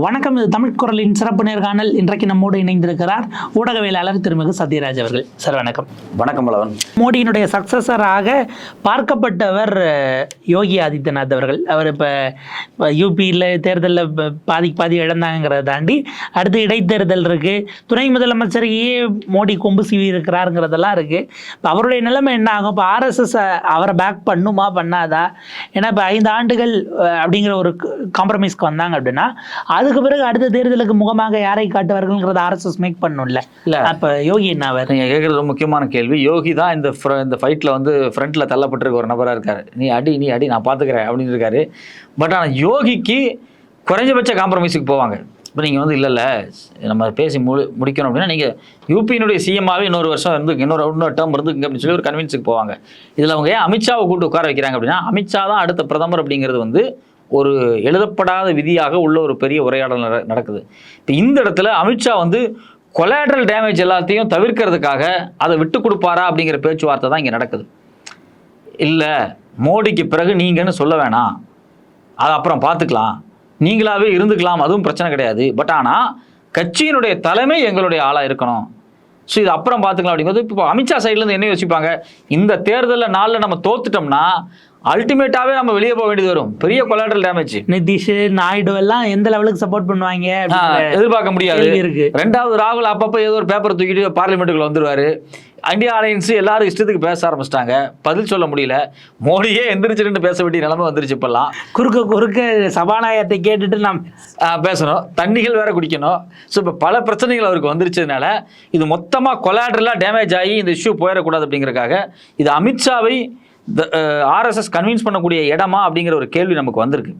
வணக்கம் இது தமிழ் குரலின் சிறப்பு நேர்காணல் இன்றைக்கு நம்மோடு இணைந்திருக்கிறார் ஊடகவியலாளர் திருமிகு சத்யராஜ் அவர்கள். சார் வணக்கம். வணக்கம் பலவன் மோடியினுடைய சக்சஸராக பார்க்கப்பட்டவர் யோகி ஆதித்யநாத் அவர்கள். அவர் இப்போ யூபியில் தேர்தலில் பாதிக்கு பாதி இழந்தாங்கிறத தாண்டி அடுத்து இடைத்தேர்தல் இருக்குது துணை முதலமைச்சரையே மோடி கொம்பு சீவி இருக்கிறாருங்கிறதெல்லாம் இருக்குது இப்போ அவருடைய நிலைமை என்ன ஆகும்? இப்போ ஆர்எஸ்எஸ் அவரை பேக் பண்ணுமா பண்ணாதா? ஏன்னா இப்போ ஐந்து ஆண்டுகள் அப்படிங்கிற ஒரு காம்ப்ரமைஸ்க்கு வந்தாங்க அப்படின்னா அதுக்கு பிறகு அடுத்த தேர்தலுக்கு முகமாக யாரை காட்டுவார்கள்ங்கிறத ஆர்எஸ்எஸ் மேக் பண்ணும்ல. இல்ல. அப்போ யோகி என்ன அவர் நீங்க கேட்கறது ரொம்ப முக்கியமான கேள்வி. யோகி தான் இந்த இந்த ஃபைட்ல வந்து ஃப்ரண்ட்ல தள்ளப்பட்டிருக்க ஒரு நபரா இருக்காரு. நீ அடி நீ அடி நான் பாத்துக்கிறேன் அப்படின்னு இருக்காரு. பட் ஆனா யோகிக்கு குறைஞ்சபட்ச காம்ப்ரமைஸுக்கு போவாங்க. இப்போ நீங்கள் வந்து இல்லை இல்லை நம்ம பேசி முடி முடிக்கணும் அப்படின்னா நீங்கள் யூபியினுடைய சிஎம்மாவே இன்னொரு வருஷம் இருந்து இன்னொரு இன்னொரு டேர்ம் இருந்துங்க அப்படின்னு சொல்லி ஒரு கன்வின்ஸுக்கு போவாங்க. இதில் அவங்க ஏன் அமித்ஷாவை கூப்பிட்டு உட்கார வைக்கிறாங்க அப்படின்னா அமித்ஷா தான் அடுத்த பிரதமர் அப்படிங்கிறது வந்து ஒரு எழுதப்படாத விதியாக உள்ள ஒரு பெரிய உரையாடல் நட- நடக்குது. இப்போ இந்த இடத்துல அமித்ஷா வந்து கொலாட்ரல் டேமேஜ் எல்லாத்தையும் தவிர்க்கிறதுக்காக அதை விட்டு கொடுப்பாரா அப்படிங்கிற பேச்சுவார்த்தை தான் இங்கே நடக்குது. இல்லை மோடிக்கு பிறகு நீங்கன்னு சொல்ல வேணாம். அது அப்புறம் பார்த்துக்கலாம். நீங்களாவே இருந்துக்கலாம் அதுவும் பிரச்சனை கிடையாது. பட் ஆனால் கட்சியினுடைய தலைமை எங்களுடைய ஆளாக இருக்கணும். ஸோ இது அப்புறம் பார்த்துக்கலாம் அப்படிங்கிறது இப்போ அமித்ஷா சைட்லேருந்து என்ன யோசிப்பாங்க? இந்த தேர்தலில் நாளில் நம்ம தோத்துட்டோம்னா அல்டிமேட்டாகவே நம்ம வெளியே போக வேண்டியது வரும். பெரிய கொலாட்ரல் டேமேஜ் நிதிஷ் நாயுடு எல்லாம் எந்த லெவலுக்கு சப்போர்ட் பண்ணுவாங்க எதிர்பார்க்க முடியாது. இருக்கு. ரெண்டாவது ராகுல் அப்பப்போ ஏதோ ஒரு பேப்பரை தூக்கிட்டு பார்லிமெண்ட்டுக்குள்ள வந்துருவாரு. இந்தியா அலையன்ஸ் எல்லாரும் இஷ்டத்துக்கு பேச ஆரம்பிச்சிட்டாங்க. பதில் சொல்ல முடியல. மோடியே எந்திரிச்சிட்டு பேச வேண்டிய நிலைமை வந்துருச்சு இப்பெல்லாம். குறுக்க குறுக்க சபாநாயகத்தை கேட்டுட்டு நாம் பேசணும். தண்ணிகள் வேற குடிக்கணும். ஸோ இப்போ பல பிரச்சனைகள் அவருக்கு வந்துருச்சதுனால இது மொத்தமாக கொலாட்ரலாக டேமேஜ் ஆகி இந்த இஷ்யூ போயிடக்கூடாது அப்படிங்கிறக்காக இது அமித்ஷாவை ஆர்எஸ்எஸ் கன்வின்ஸ் uh, பண்ணக்கூடிய இடமா அப்படிங்கிற ஒரு கேள்வி நமக்கு வந்திருக்கு.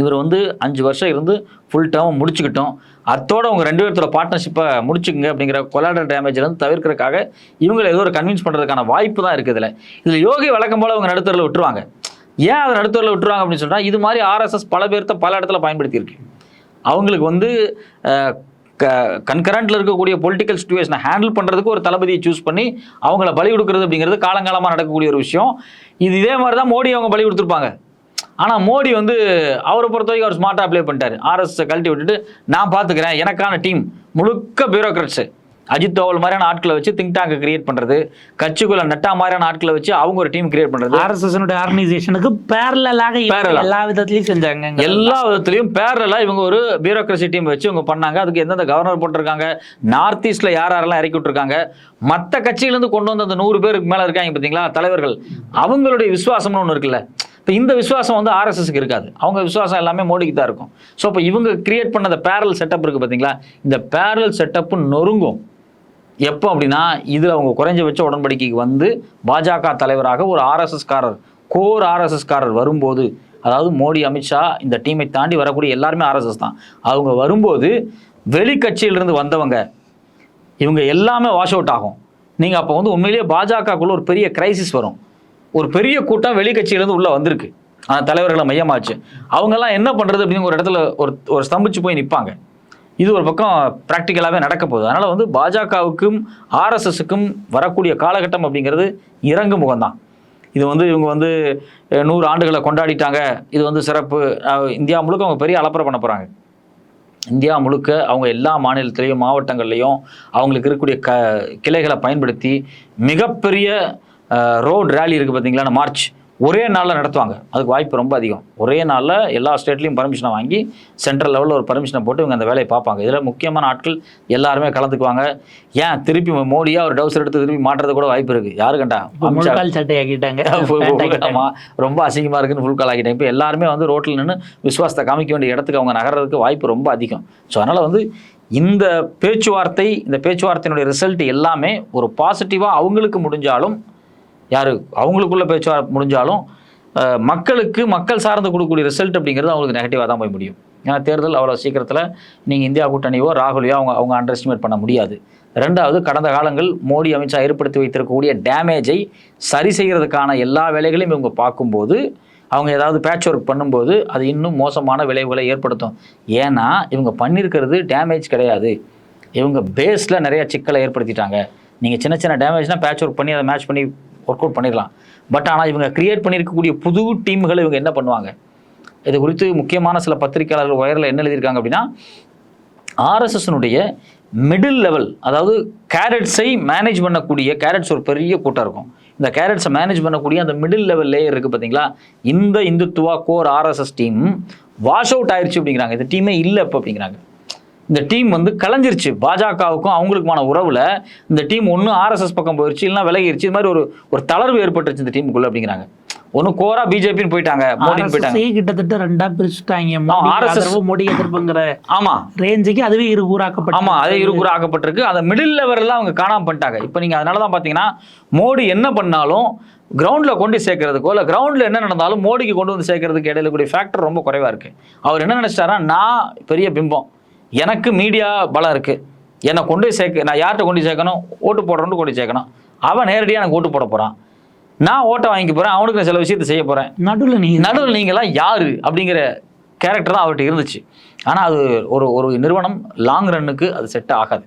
இவர் வந்து அஞ்சு வருஷம் இருந்து ஃபுல் டேர்ம் முடிச்சுக்கிட்டோம். அத்தோடு அவங்க ரெண்டு பேர்த்தோட பார்ட்னர்ஷிப்பை முடிச்சுக்குங்க அப்படிங்கிற கொலாடர் டேமேஜ்லேருந்து தவிர்க்கிறதுக்காக இவங்களை ஏதோ ஒரு கன்வின்ஸ் பண்ணுறதுக்கான வாய்ப்பு தான் இருக்குது இதில். இதில் யோகி வழக்கம் போல் அவங்க நடுத்தரில் விட்டுருவாங்க. ஏன் அதை நடுத்தரில் விட்டுருவாங்க அப்படின்னு சொன்னால் இது மாதிரி ஆர்எஸ்எஸ் பல பேர்த்த பல இடத்துல பயன்படுத்தியிருக்கு. அவங்களுக்கு வந்து கன்கரண்ட்டில் இருக்கக்கூடிய பொலிட்டிக்கல் சுச்சுவேஷனை ஹேண்டில் பண்ணுறதுக்கு ஒரு தளபதியை சூஸ் பண்ணி அவங்கள பலி கொடுக்குறது அப்படிங்கிறது காலங்காலமாக நடக்கக்கூடிய ஒரு விஷயம். இது இதே மாதிரி தான் மோடி அவங்க பலி கொடுத்துருப்பாங்க. ஆனால் மோடி வந்து அவரை பொறுத்த வரைக்கும் அவர் ஸ்மார்ட்டாக அப்ளை பண்ணிட்டார். ஆர்எஸ் கழட்டி விட்டுட்டு நான் பார்த்துக்கிறேன் எனக்கான டீம் முழுக்க பியூரோக்ரட்ஸு அஜித் தோவல் மாதிரியான ஆட்களை வச்சு திங்க் டேங்கை கிரியேட் பண்ணுறது கட்சிக்குள்ள நட்டா மாதிரியான ஆட்களை வச்சு அவங்க ஒரு டீம் கிரியேட் பண்ணுறது ஆர்எஸ்எஸ் ஆர்கனைசேஷனுக்கு பேரலாக. எல்லா விதத்திலையும் செஞ்சாங்க எல்லா விதத்துலையும் பேரலாக இவங்க ஒரு பியூரோக்ரஸி டீம் வச்சு இவங்க பண்ணாங்க. அதுக்கு எந்தெந்த கவர்னர் போட்டிருக்காங்க நார்த் ஈஸ்ட்ல யார் யாரெல்லாம் இறக்கி விட்டுருக்காங்க மற்ற கட்சியிலேருந்து கொண்டு வந்த அந்த நூறு பேருக்கு மேலே இருக்காங்க பார்த்தீங்களா தலைவர்கள். அவங்களுடைய விசுவாசம்னு ஒன்று இருக்குல்ல. இப்போ இந்த விசுவாசம் வந்து ஆர்எஸ்எஸ்க்கு இருக்காது. அவங்க விசுவாசம் எல்லாமே மோடிக்கு தான் இருக்கும். ஸோ இப்போ இவங்க கிரியேட் பண்ண அந்த பேரல் செட்டப் இருக்குது பார்த்தீங்களா இந்த பேரல் செட்டப்பு நொறுங்கும். எப்போ அப்படின்னா இதில் அவங்க குறைஞ்சபட்ச உடன்படிக்கைக்கு வந்து பாஜக தலைவராக ஒரு ஆர்எஸ்எஸ்காரர் கோர் ஆர்எஸ்எஸ்காரர் வரும்போது அதாவது மோடி அமித்ஷா இந்த டீமை தாண்டி வரக்கூடிய எல்லாருமே ஆர்எஸ்எஸ் தான். அவங்க வரும்போது வெளி கட்சியிலிருந்து வந்தவங்க இவங்க எல்லாமே வாஷ் அவுட் ஆகும். நீங்கள் அப்போ வந்து உண்மையிலேயே பாஜகக்குள்ளே ஒரு பெரிய கிரைசிஸ் வரும். ஒரு பெரிய கூட்டம் வெளிக்கட்சியிலேருந்து உள்ளே வந்திருக்கு. அந்த தலைவர்களை மையமாச்சு. அவங்கெல்லாம் என்ன பண்ணுறது அப்படின்னு ஒரு இடத்துல ஒரு ஒரு ஸ்தம்பிச்சு போய் நிற்பாங்க இது ஒரு பக்கம் ப்ராக்டிக்கலாகவே நடக்க போகுது அதனால் வந்து பாஜகவுக்கும் ஆர்எஸ்எஸுக்கும் வரக்கூடிய காலகட்டம் அப்படிங்கிறது இறங்கு முகம்தான். இது வந்து இவங்க வந்து நூறு ஆண்டுகளை கொண்டாடிட்டாங்க. இது வந்து சிறப்பு. இந்தியா முழுக்க அவங்க பெரிய அலப்பறை பண்ண போகிறாங்க இந்தியா முழுக்க அவங்க எல்லா மாநிலத்திலையும் மாவட்டங்கள்லையும் அவங்களுக்கு இருக்கக்கூடிய க கிளைகளை பயன்படுத்தி மிகப்பெரிய ரோட் ரேலி இருக்குது பார்த்தீங்களா? மார்ச் ஒரே நாளில் நடத்துவாங்க. அதுக்கு வாய்ப்பு ரொம்ப அதிகம். ஒரே நாளில் எல்லா ஸ்டேட்லேயும் பர்மிஷனை வாங்கி சென்ட்ரல் லெவலில் ஒரு பர்மிஷனை போட்டு இவங்க அந்த வேலையை பார்ப்பாங்க. இதில் முக்கியமான ஆட்கள் எல்லாருமே கலந்துக்குவாங்க. ஏன் திருப்பி மோடியா ஒரு டவுசர் எடுத்து திருப்பி மாட்டுறது கூட வாய்ப்பு இருக்குது யாரு கண்டா? சட்டை ஆக்கிட்டாங்க. ரொம்ப அசிங்கமா இருக்குன்னு ஃபுல் கால் ஆகிட்டேன் இப்போ எல்லாருமே வந்து ரோட்டில் நின்று விசுவாசத்தை காமிக்க வேண்டிய இடத்துக்கு அவங்க நகர்றதுக்கு வாய்ப்பு ரொம்ப அதிகம். ஸோ அதனால வந்து இந்த பேச்சுவார்த்தை இந்த பேச்சுவார்த்தையினுடைய ரிசல்ட் எல்லாமே ஒரு பாசிட்டிவாக அவங்களுக்கு முடிஞ்சாலும் யார்? அவங்களுக்குள்ள பேச்சுவார்த்தை முடிஞ்சாலும் மக்களுக்கு மக்கள் சார்ந்து கொடுக்கக்கூடிய ரிசல்ட் அப்படிங்கிறது அவங்களுக்கு நெகட்டிவாக தான் போய் முடியும். ஏன்னா தேர்தல் அவ்வளோ சீக்கிரத்தில் நீங்கள் இந்தியா கூட்டணியோ ராகுலையோ அவங்க அவங்க அண்டர் எஸ்டிமேட் பண்ண முடியாது. ரெண்டாவது கடந்த காலங்கள் மோடி அமித்ஷா ஏற்படுத்தி வைத்திருக்கக்கூடிய டேமேஜை சரி செய்கிறதுக்கான எல்லா வேலைகளையும் இவங்க பார்க்கும்போது அவங்க ஏதாவது பேட்ச் ஒர்க் பண்ணும்போது அது இன்னும் மோசமான விளைவுகளை ஏற்படுத்தும். ஏன்னா இவங்க பண்ணியிருக்கிறது டேமேஜ் கிடையாது. இவங்க பேஸில் நிறைய சிக்கலை ஏற்படுத்திட்டாங்க. நீங்கள் சின்ன சின்ன டேமேஜ்னால் பேட்ச் ஒர்க் பண்ணி அதை மேட்ச் பண்ணி ஒர்க் அவுட் பண்ணிடலாம். பட் ஆனால் இவங்க கிரியேட் பண்ணியிருக்கக்கூடிய புது டீம்களை இவங்க என்ன பண்ணுவாங்க? இது குறித்து முக்கியமான சில பத்திரிகையாளர்கள் உயரில் என்ன எழுதியிருக்காங்க அப்படின்னா ஆர்எஸ்எஸ்னுடைய மிடில் லெவல் அதாவது கேரட்ஸை மேனேஜ் பண்ணக்கூடிய கேரட்ஸ் ஒரு பெரிய கூட்டம் இருக்கும். இந்த கேரட்ஸை மேனேஜ் பண்ணக்கூடிய அந்த மிடில் லெவல் லேயர் இருக்குது பார்த்தீங்களா? இந்த Hindutva core RSS team wash out ஆயிடுச்சு அப்படிங்கிறாங்க. இந்த டீமே இல்லை இப்போ அப்படிங்கிறாங்க. இந்த டீம் வந்து கலைஞ்சிருச்சு. பாஜகவுக்கும் அவங்களுக்குமான உறவுல இந்த டீம் ஒன்று ஆர்எஸ்எஸ் பக்கம் போயிருச்சு இல்லைன்னா விலகிருச்சு. இது மாதிரி ஒரு ஒரு தளர்வு ஏற்பட்டுருச்சு இந்த டீமுக்குள்ள அப்படிங்கிறாங்க. ஒன்று கோரா பிஜேபின்னு போயிட்டாங்க மோடின்னு போயிட்டாங்க. கிட்டத்தட்ட ரெண்டா பிரிச்சுட்டாங்க. மோடி ஆதரவு மோடி எதிர்ப்புங்கிற ஆமா. ரேஞ்சுக்கு அதுவே இரு ஊராக்கப்பட்டு ஆமா அதே இருகுற ஆக்கப்பட்டிருக்கு அந்த மிடில் லெவலில் அவங்க காணாம பண்ணிட்டாங்க. இப்போ நீங்க அதனால தான் பார்த்தீங்கன்னா மோடி என்ன பண்ணாலும் கிரவுண்ட்ல கொண்டு சேர்க்கறதுக்கோ இல்லை கிரவுண்ட்ல என்ன நடந்தாலும் மோடிக்கு கொண்டு வந்து சேர்க்கறதுக்கு இடையில கூடிய ஃபேக்டர் ரொம்ப குறைவா இருக்கு. அவர் என்ன நினைச்சிட்டாரா நான் பெரிய பிம்பம். எனக்கு மீடியா பலம் இருக்கு. என்னை கொண்டு போய் சேர்க்க நான் யார்கிட்ட கொண்டு சேர்க்கணும்? ஓட்டு போடுறோன்னு கொண்டு சேர்க்கணும். அவன் நேரடியாக எனக்கு ஓட்டு போட போறான். நான் ஓட்டை வாங்கிக்க போறேன் அவனுக்கு நான் சில விஷயத்தை செய்ய போறேன். நடுவுல நீ நடுவில் நீங்களாம் யாரு? அப்படிங்கிற கேரக்டர் தான் அவர்கிட்ட இருந்துச்சு. ஆனால் அது ஒரு ஒரு நிறுவனம் லாங் ரன்னுக்கு அது செட் ஆகாது.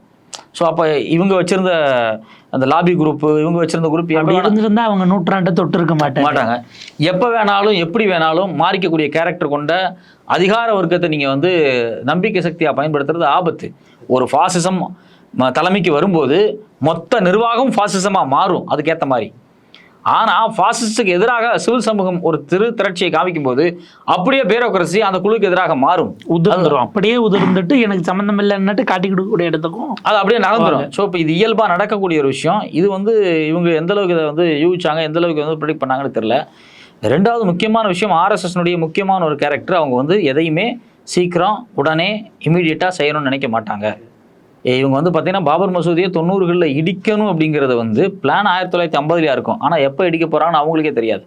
ஸோ அப்போ இவங்க வச்சிருந்த அந்த லாபி குரூப் இவங்க வச்சிருந்த குரூப் அப்படி இருந்திருந்தா அவங்க நூற்றாண்டை தொட்டு இருக்க மாட்டாங்க. மாட்டாங்க. எப்போ வேணாலும் எப்படி வேணாலும் மாறிக்கக்கூடிய கேரக்டர் கொண்ட அதிகார வர்க்கத்தை நீங்கள் வந்து நம்பிக்கை சக்தியாக பயன்படுத்துறது ஆபத்து. ஒரு ஃபாசிசம் தலைமைக்கு வரும்போது மொத்த நிர்வாகம் ஃபாசிசமாக மாறும். அதுக்கேற்ற மாதிரி. ஆனால் ஃபாசிஸ்டுக்கு எதிராக சிவில் சமூகம் ஒரு திரு திரட்சியை காமிக்கும் போது அப்படியே பேரோக்ரஸி அந்த குழுக்கு எதிராக மாறும். உதிர்ந்துரும் அப்படியே உதிர்ந்துட்டு எனக்கு சம்மந்தம் இல்லைன்னுட்டு காட்டி கொடுக்கக்கூடிய இடத்துக்கும் அது அப்படியே நகர்ந்துடும் ஸோ இப்போ இது இயல்பாக நடக்கக்கூடிய ஒரு விஷயம். இது வந்து இவங்க எந்த அளவுக்கு இதை வந்து யூகிச்சாங்க எந்த அளவுக்கு வந்து ப்ரிடிக்ட் பண்ணாங்கன்னு தெரியல. ரெண்டாவது முக்கியமான விஷயம் ஆர்எஸ்எஸ்னுடைய முக்கியமான ஒரு கேரக்டர் அவங்க வந்து எதையுமே சீக்கிரம் உடனே இமீடியட்டாக செய்யணும்னு நினைக்க மாட்டாங்க. இவங்க வந்து பார்த்தீங்கன்னா பாபர் மசூதியை தொண்ணூறுகளில் இடிக்கணும் அப்படிங்கிறது வந்து பிளான் ஆயிரத்தி தொள்ளாயிரத்தி ஐம்பதுலையா இருக்கும் ஆனால் எப்போ இடிக்க போகிறாங்கன்னு அவங்களுக்கே தெரியாது.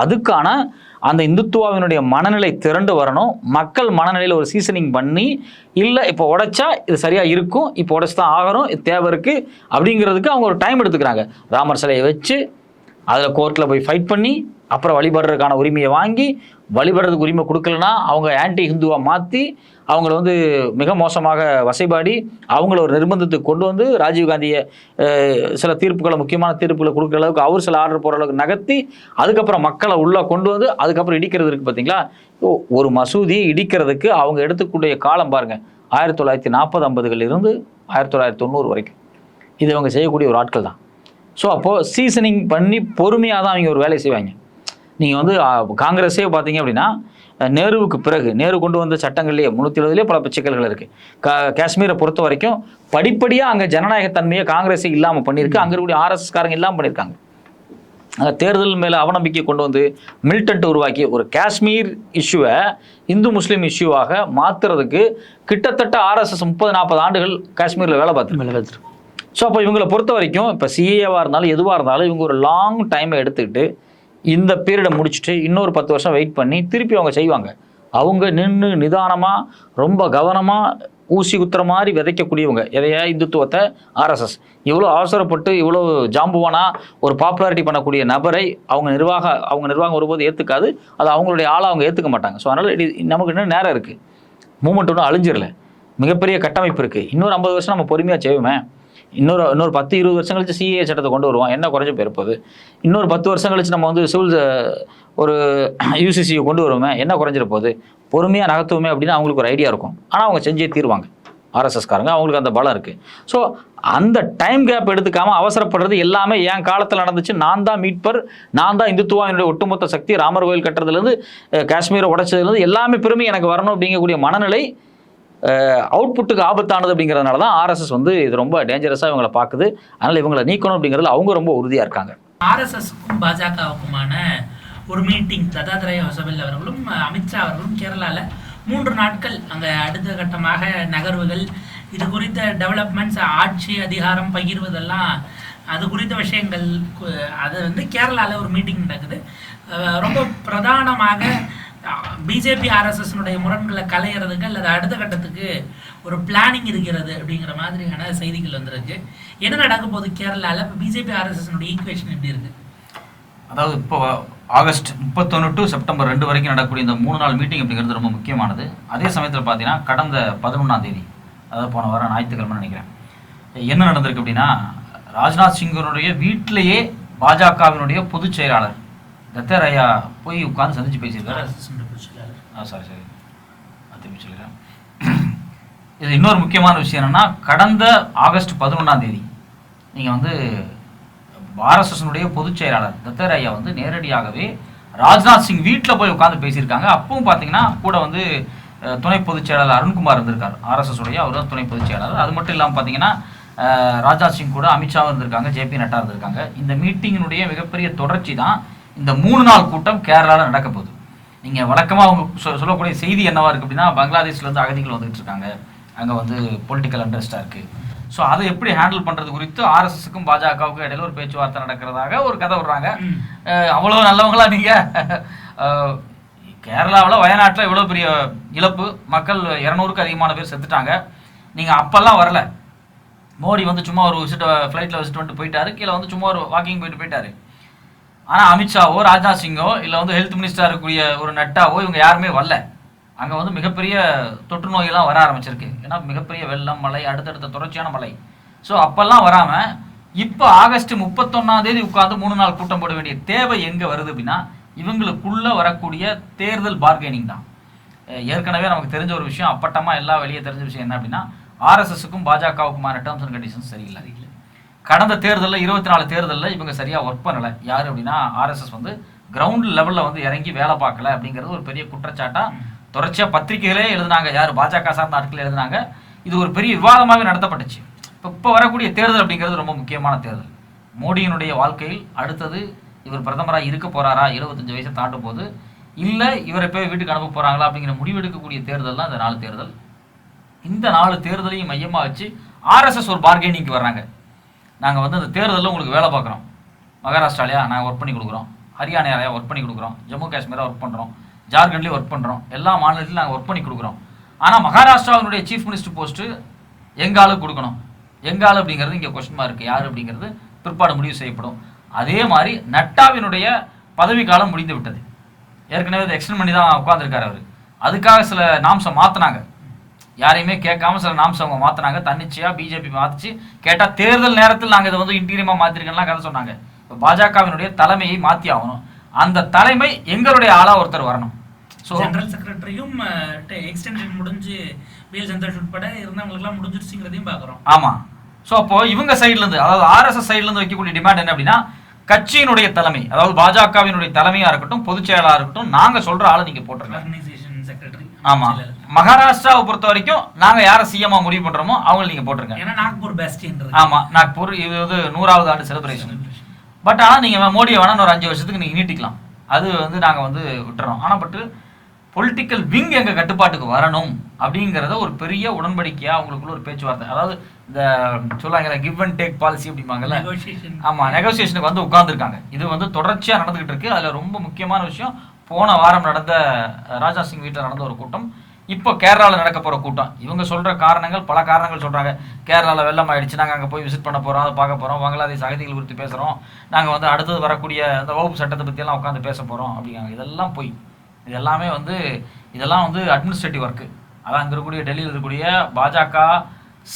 அதுக்கான அந்த இந்துத்துவாவினுடைய மனநிலை திரண்டு வரணும். மக்கள் மனநிலையில் ஒரு சீசனிங் பண்ணி இல்லை இப்போ உடைச்சா இது சரியாக இருக்கும் இப்போ உடைச்சி தான் ஆகணும் இது தேவை இருக்குது அப்படிங்கிறதுக்கு அவங்க ஒரு டைம் எடுத்துக்கிறாங்க. ராமர் சிலையை வச்சு அதில் கோர்ட்டில் போய் ஃபைட் பண்ணி அப்புறம் வழிபடுறதுக்கான உரிமையை வாங்கி வழிபடுறதுக்கு உரிமை கொடுக்கலனா அவங்க ஆன்டி ஹிந்துவாக மாற்றி அவங்கள வந்து மிக மோசமாக வசைபாடி அவங்கள ஒரு நிர்பந்தத்துக்கு கொண்டு வந்து ராஜீவ்காந்தியை சில தீர்ப்புகளை முக்கியமான தீர்ப்புகளை கொடுக்குற அளவுக்கு அவர் சில ஆர்டர் போகிற அளவுக்கு நகர்த்தி அதுக்கப்புறம் மக்களை உள்ளே கொண்டு வந்து அதுக்கப்புறம் இடிக்கிறது இருக்குது பார்த்தீங்களா ஓ, ஒரு மசூதியை இடிக்கிறதுக்கு அவங்க எடுத்துக்கூடிய காலம் பாருங்கள் ஆயிரத்தி தொள்ளாயிரத்தி நாற்பது ஐம்பதுகளிலிருந்து ஆயிரத்தி தொள்ளாயிரத்தி தொண்ணூறு வரைக்கும். இது அவங்க செய்யக்கூடிய ஒரு ஆட்கள் தான் ஸோ அப்போது சீசனிங் பண்ணி பொறுமையாக தான் அவங்க ஒரு வேலையை செய்வாங்க. நீங்கள் வந்து காங்கிரஸே பார்த்தீங்க அப்படின்னா நேருவுக்கு பிறகு நேரு கொண்டு வந்த சட்டங்கள்லேயே முந்நூற்றி எழுபதுலேயே பல சிக்கல்கள் இருக்குது கா காஷ்மீரை பொறுத்த வரைக்கும் படிப்படியாக அங்கே ஜனநாயகத்தன்மையை காங்கிரஸே இல்லாமல் பண்ணியிருக்கு. அங்கே இருக்கக்கூடிய ஆர்எஸ்எஸ்காரங்க இல்லாமல் பண்ணியிருக்காங்க. தேர்தல் மேலே அவநம்பிக்கை கொண்டு வந்து மில்டன்ட் உருவாக்கி ஒரு காஷ்மீர் இஷ்யூவை இந்து முஸ்லீம் இஷ்யூவாக மாற்றுறதுக்கு கிட்டத்தட்ட ஆர்எஸ்எஸ் முப்பது நாற்பது ஆண்டுகள் காஷ்மீரில் வேலை பார்த்துருக்கு. ஸோ அப்போ இவங்களை பொறுத்த வரைக்கும் இப்போ சிஏவாக இருந்தாலும் எதுவாக இருந்தாலும் இவங்க ஒரு லாங் டைமை எடுத்துக்கிட்டு இந்த பீரியடை முடிச்சுட்டு இன்னொரு பத்து வருஷம் வெயிட் பண்ணி திருப்பி அவங்க செய்வாங்க. அவங்க நின்று நிதானமாக ரொம்ப கவனமாக ஊசி குத்துற மாதிரி விதைக்கக்கூடியவங்க. எதையா இந்துத்துவத்தை ஆர்எஸ்எஸ் இவ்வளோ அவசரப்பட்டு இவ்வளோ ஜாம்புவானா ஒரு பாப்புலாரிட்டி பண்ணக்கூடிய நபரை அவங்க நிர்வாக அவங்க நிர்வாகம் ஒருபோது ஏற்றுக்காது அது அவங்களுடைய ஆளை அவங்க ஏற்றுக்க மாட்டாங்க. ஸோ அதனால் நமக்கு இன்னும் நேரம் இருக்குது மூமெண்ட் ஒன்றும் அழிஞ்சிடல. மிகப்பெரிய கட்டமைப்பு இருக்குது இன்னொரு ஐம்பது வருஷம் நம்ம பொறுமையாக செய்வோமே. இன்னொரு இன்னொரு பத்து இருபது வருஷம் கழிச்சு சிஏ சட்டத்தை கொண்டு வருவோம் என்ன குறைஞ்சு போயிருப்போது இன்னொரு பத்து வருஷம் கழிச்சு நம்ம வந்து சிவில் ஒரு யூசிசியை கொண்டு வருவோமே என்ன குறைஞ்சிருப்போது பொறுமையாக நகர்த்துவோமே அப்படின்னு அவங்களுக்கு ஒரு ஐடியா இருக்கும். ஆனால் அவங்க செஞ்சே தீருவாங்க. ஆர்எஸ்எஸ்காரங்க அவங்களுக்கு அந்த பலம் இருக்குது ஸோ அந்த டைம் கேப் எடுத்துக்காம அவசரப்படுறது எல்லாமே என் காலத்தில் நடந்துச்சு. நான் தான் மீட்பர் நான் தான் இந்துத்துவாவினுடைய ஒட்டுமொத்த சக்தி ராமர் கோயில் கட்டுறதுலேருந்து காஷ்மீரை உடைச்சதுலேருந்து எல்லாமே பெருமை எனக்கு வரணும் அப்படிங்கக்கூடிய மனநிலை அவுட்புட்டுக்கு ஆபத்தானது அப்படிங்கிறதுனால தான் ஆர்எஸ்எஸ் வந்து இது ரொம்ப டேஞ்சரஸாக இவங்களை பார்க்குது அதனால் இவங்களை நீக்கணும் அப்படிங்கிறதுல அவங்க ரொம்ப உறுதியாக இருக்காங்க. ஆர்எஸ்எஸ்க்கும் பாஜகவுக்குமான ஒரு மீட்டிங் தத்தாத்திரேய ஹொசபெல் அவர்களும் அமித்ஷா அவர்களும் கேரளாவில் மூன்று நாட்கள் அங்கே அடுத்த கட்டமாக நகர்வுகள். இது குறித்த டெவலப்மெண்ட்ஸ் ஆட்சி அதிகாரம் பகிர்வதெல்லாம் அது குறித்த விஷயங்கள் அது வந்து கேரளாவில் ஒரு மீட்டிங் நடக்குது. ரொம்ப பிரதானமாக பிஜேபி ஆர்எஸ்எஸ்னுடைய முரண்களை கலையிறதுக்கு அல்லது அடுத்த கட்டத்துக்கு ஒரு பிளானிங் இருக்கிறது அப்படிங்கிற மாதிரியான செய்திகள் வந்திருக்கு. என்ன நடக்க போகுது கேரளாவில் இப்போ பிஜேபி ஆர்எஸ்எஸ்னுடைய ஈக்குவேஷன் எப்படி இருக்கு? அதாவது இப்போ ஆகஸ்ட் முப்பத்தொன்று டு செப்டம்பர் ரெண்டு வரைக்கும் நடக்கக்கூடிய இந்த மூணு நாள் மீட்டிங் அப்படிங்கிறது ரொம்ப முக்கியமானது. அதே சமயத்தில் பார்த்தீங்கன்னா கடந்த பதினொன்றாம் தேதி அதாவது போன வாரம் ஞாயிற்றுக்கிழமை நினைக்கிறேன் என்ன நடந்திருக்கு அப்படின்னா ராஜ்நாத் சிங்கனுடைய வீட்டிலேயே பாஜகவினுடைய பொதுச் செயலாளர் தத்தரையா போய் உட்கார்ந்து சந்திச்சு பேசியிருக்காரு. ஆ சாரி சாரி நான் திருப்பி சொல்லிடுறேன் இது இன்னொரு முக்கியமான விஷயம் என்னன்னா கடந்த ஆகஸ்ட் பதினொன்றாம் தேதி நீங்கள் வந்து ஆர்எஸ்எஸ்னுடைய பொதுச் செயலாளர் தத்தர் ஐயா வந்து நேரடியாகவே ராஜ்நாத் சிங் வீட்டில் போய் உட்காந்து பேசியிருக்காங்க அப்பவும் பார்த்தீங்கன்னா கூட வந்து துணை பொதுச் செயலாளர் அருண்குமார் இருந்திருக்கார் ஆர்எஸ்எஸ் உடைய அவர் தான் துணை பொதுச் செயலாளர் அது மட்டும் இல்லாமல் பார்த்தீங்கன்னா ராஜ்நாத் சிங் கூட அமித்ஷா இருந்திருக்காங்க ஜேபி நட்டா இருந்திருக்காங்க இந்த மீட்டிங்கினுடைய மிகப்பெரிய தொடர்ச்சி தான் இந்த மூணு நாள் கூட்டம் கேரளாவில் நடக்க போகுது. நீங்கள் வழக்கமாக அவங்க சொல்லக்கூடிய செய்தி என்னவா இருக்குது அப்படின்னா பங்களாதேஷ்லேருந்து அகதிகள் வந்துகிட்டு இருக்காங்க. அங்கே வந்து பொலிட்டிக்கல் அண்டர்ஸ்டாக இருக்குது ஸோ அதை எப்படி ஹேண்டில் பண்ணுறது குறித்து ஆர்எஸ்எஸ்க்கும் பாஜகவுக்கும் இடையில ஒரு பேச்சுவார்த்தை நடக்கிறதாக ஒரு கதை விடுறாங்க. அவ்வளோ நல்லவங்களா நீங்கள் கேரளாவில் வயநாட்டில் இவ்வளோ பெரிய இழப்பு. மக்கள் இரநூறுக்கு அதிகமான பேர் செத்துட்டாங்க. நீங்கள் அப்போல்லாம் வரல. மோடி வந்து சும்மா ஒரு விசிட் ஃப்ளைட்டில் விசிட் வந்துட்டு போயிட்டாரு. கீழே வந்து சும்மா ஒரு வாக்கிங் போயிட்டு போயிட்டாரு. ஆனால் அமித்ஷாவோ ராஜ்நாத் சிங்கோ இல்லை வந்து ஹெல்த் மினிஸ்டராக இருக்கக்கூடிய ஒரு நட்டாவோ இவங்க யாருமே வரல. அங்கே வந்து மிகப்பெரிய தொற்று நோயெல்லாம் வர ஆரம்பிச்சிருக்கு. ஏன்னா மிகப்பெரிய வெள்ளம் மழை அடுத்தடுத்த தொடர்ச்சியான மழை. ஸோ அப்போல்லாம் வராமல் இப்போ ஆகஸ்ட் முப்பத்தொன்னாம் தேதி உட்காந்து மூணு நாள் கூட்டம் போட வேண்டிய தேவை எங்கே வருது அப்படின்னா இவங்களுக்குள்ள வரக்கூடிய தேர்தல் பார்கெனிங் தான். ஏற்கனவே நமக்கு தெரிஞ்ச ஒரு விஷயம் அப்பட்டமா எல்லா வெளியே தெரிஞ்ச விஷயம் என்ன அப்படின்னா ஆர்எஸ்எஸ்க்கும் பாஜகவுக்குமான டேர்ம்ஸ் அண்ட் கண்டிஷன்ஸ் சரியில்லை. கடந்த தேர்தலில் இருபத்தி நாலு தேர்தலில் இவங்க சரியாக ஒர்க் பண்ணலை. யார் அப்படின்னா ஆர்எஸ்எஸ் வந்து கிரவுண்ட் லெவலில் வந்து இறங்கி வேலை பார்க்கல அப்படிங்கிறது ஒரு பெரிய குற்றச்சாட்டாக தொடர்ச்சியாக பத்திரிகைகளே எழுதினாங்க. யார்? பாஜக சார்ந்த ஆட்கள் எழுதுனாங்க. இது ஒரு பெரிய விவாதமாகவே நடத்தப்பட்டுச்சு. இப்போ இப்போ வரக்கூடிய தேர்தல் அப்படிங்கிறது ரொம்ப முக்கியமான தேர்தல். மோடியினுடைய வாழ்க்கையில் அடுத்தது இவர் பிரதமராக இருக்க போகிறாரா இருபத்தஞ்சி வயசை தாண்டும் போது இல்லை இவரை போய் வீட்டுக்கு அனுப்ப போகிறாங்களா அப்படிங்கிற முடிவெடுக்கக்கூடிய தேர்தல் தான் இந்த நாலு தேர்தல். இந்த நாலு தேர்தலையும் மையமாக வச்சு ஆர்எஸ்எஸ் ஒரு பார்கெனிங்க்கு வர்றாங்க. நாங்கள் வந்து அந்த தேர்தலில் உங்களுக்கு வேலை பார்க்குறோம். மகாராஷ்டிராலையா நாங்கள் ஒர்க் பண்ணி கொடுக்குறோம். ஹரியானாலையா ஒர்க் பண்ணி கொடுக்குறோம். ஜம்மு காஷ்மீராக ஒர்க் பண்ணுறோம் ஜார்க்கண்ட்லேயும் ஒர்க் பண்ணுறோம் எல்லா மாநிலத்திலும் நாங்கள் ஒர்க் பண்ணி கொடுக்குறோம். ஆனால் மகாராஷ்டிராவினுடைய சீஃப் மினிஸ்டர் போஸ்ட்டு எங்காலும் கொடுக்கணும்? எங்கால் அப்படிங்கிறது இங்கே கொஸ்டின் மார்க் யார் அப்படிங்கிறது பிற்பாடு முடிவு செய்யப்படும். அதே மாதிரி நட்டாவினுடைய பதவி காலம் முடிந்து விட்டது. ஏற்கனவே அதை எக்ஸ்டெண்ட் பண்ணி தான் உட்காந்துருக்காரு அவர். அதுக்காக சில நாம்சம் மாற்றினாங்க யாரையுமே கேட்காம சில நாம்ஸ் அவங்க மாற்றினாங்க தன்னிச்சையாக பிஜேபி மாற்றிச்சு கேட்டால் தேர்தல் நேரத்தில் நாங்கள் இதை வந்து இன்டீரியமாக மாற்றிருக்கோம்லாம் கதை சொன்னாங்க. இப்போ பாஜகவினுடைய தலைமையை மாற்றி ஆகணும். அந்த தலைமை எங்களுடைய ஆளாக ஒருத்தர் வரணும். ஸோ ஜெனரல் செக்ரட்டரியும் எக்ஸ்டென்ஷன் முடிஞ்சு பிஎல் சந்திரன் உட்பட இருந்தவங்களுக்குலாம் முடிஞ்சிருச்சுங்கிறதையும் பார்க்குறோம் ஆமா. ஸோ அப்போ இவங்க சைடுல இருந்து அதாவது ஆர்எஸ்எஸ் சைடுல இருந்து வைக்கக்கூடிய டிமாண்ட் என்ன அப்படின்னா கட்சியினுடைய தலைமை அதாவது பாஜகவினுடைய தலைமையா இருக்கட்டும் பொதுச் செயலாளரா இருக்கட்டும் நாங்க சொல்ற ஆளை நீங்க போட்டுருங்க. ஆமா. மகாராஷ்டிராவை பொறுத்த வரைக்கும் நாங்க யாரை சிஎம்மா முடிவு பண்றோமோ அவங்களை நீங்க போட்டுருங்க. ஏன்னா நாக்பூர் பெஸ்ட்ன்றது ஆமா நாக்பூர் இது வந்து நூறாவது ஆண்டு செலிப்ரேஷன் பட் ஆனால் நீங்கள் மோடியை வேணா ஒரு அஞ்சு வருஷத்துக்கு நீங்கள் நீட்டிக்கலாம். அது வந்து நாங்கள் வந்து விட்டுறோம். ஆனால் பட்டு பொலிட்டிக்கல் விங் எங்கள் கட்டுப்பாட்டுக்கு வரணும் அப்படிங்கிறத ஒரு பெரிய உடன்படிக்கையாக அவங்களுக்குள்ள ஒரு பேச்சுவார்த்தை. அதாவது இந்த சொல்லுவாங்கல்ல கிவ் அண்ட் டேக் பாலிசி அப்படிம்பாங்கல்ல. ஆமா நெகோசியேஷனுக்கு வந்து உட்கார்ந்துருக்காங்க. இது வந்து தொடர்ச்சியா நடந்துகிட்டு இருக்கு. அதுல ரொம்ப முக்கியமான விஷயம் போன வாரம் நடந்த ராஜா ராஜ்நாத் சிங் வீட்டில் நடந்த ஒரு கூட்டம். இப்போ கேரளாவில் நடக்க போகிற கூட்டம். இவங்க சொல்கிற காரணங்கள் பல காரணங்கள் சொல்கிறாங்க கேரளாவில் வெள்ளம் ஆயிடுச்சு. நாங்கள் அங்கே போய் விசிட் பண்ண போகிறோம் அதை பார்க்க போகிறோம் பங்களாதேஷ் அகதிகள் குறித்து பேசுகிறோம் நாங்கள் வந்து அடுத்தது வரக்கூடிய அந்த வகுப்பு சட்டத்தை பற்றியெல்லாம் உட்காந்து பேச போகிறோம் அப்படிங்கிறாங்க. இதெல்லாம் போய். இது எல்லாமே வந்து இதெல்லாம் வந்து அட்மினிஸ்ட்ரேட்டிவ் ஒர்க்கு அதான் அங்கே இருக்கக்கூடிய டெல்லியில் இருக்கக்கூடிய பாஜக